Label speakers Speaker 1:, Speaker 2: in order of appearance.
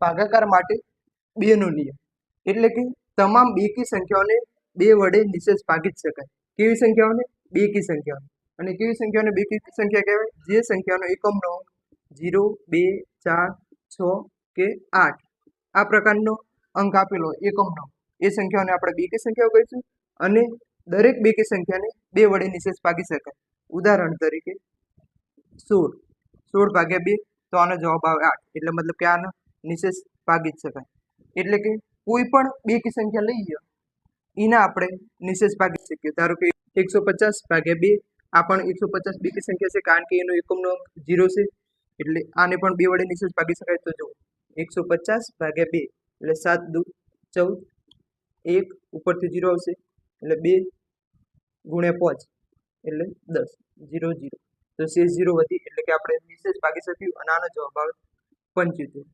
Speaker 1: ભાગાકાર માટે બેનો નિયમ. એટલે કે તમામ બેકી સંખ્યાઓને બે વડે નિશેષ ભાગી જ શકાય. કેવી સંખ્યાઓને? બેકી સંખ્યાઓને. અને કેવી સંખ્યાઓને બેકી સંખ્યા કહેવાય? જે સંખ્યાનો એકમનો અંક ઝીરો બે, ચાર, છ કે આઠ. આ પ્રકારનો અંક આપેલો એકમ એકમનો એ સંખ્યાઓને આપણે બેકી સંખ્યાઓ કહીશું અને દરેક બેકી સંખ્યાને બે વડે નિશેષ ભાગી શકાય. ઉદાહરણ તરીકે સોળ. સોળ ભાગ્યા બે તો આનો જવાબ આવે આઠ. એટલે મતલબ કે આનો નિશેષ ભાગી જ શકાય. એટલે કે કોઈ પણ બે કી સંખ્યા લઈએ એના આપણે નિશેષ ભાગી શકીએ. ધારો કે એકસો પચાસ ભાગ્યા બે, આ પણ એકસો પચાસ બે કી સંખ્યા છે, કારણ કે એનો એકમનો અંક ઝીરો છે. એટલે આને પણ બે વડે નિશેષ ભાગી શકાય તો જો, એકસો પચાસ ભાગ્યા બે, એટલે સાત દુ, ચૌદ, એક ઉપરથી ઝીરો આવશે, એટલે બે ગુણ્યા પાંચ, એટલે દસ, ઝીરો ઝીરો. તો સે ઝીરો વધી, એટલે કે આપણે નિશેષ ભાગી શક્યું, અને આનો જવાબ આવે પંચોતેર.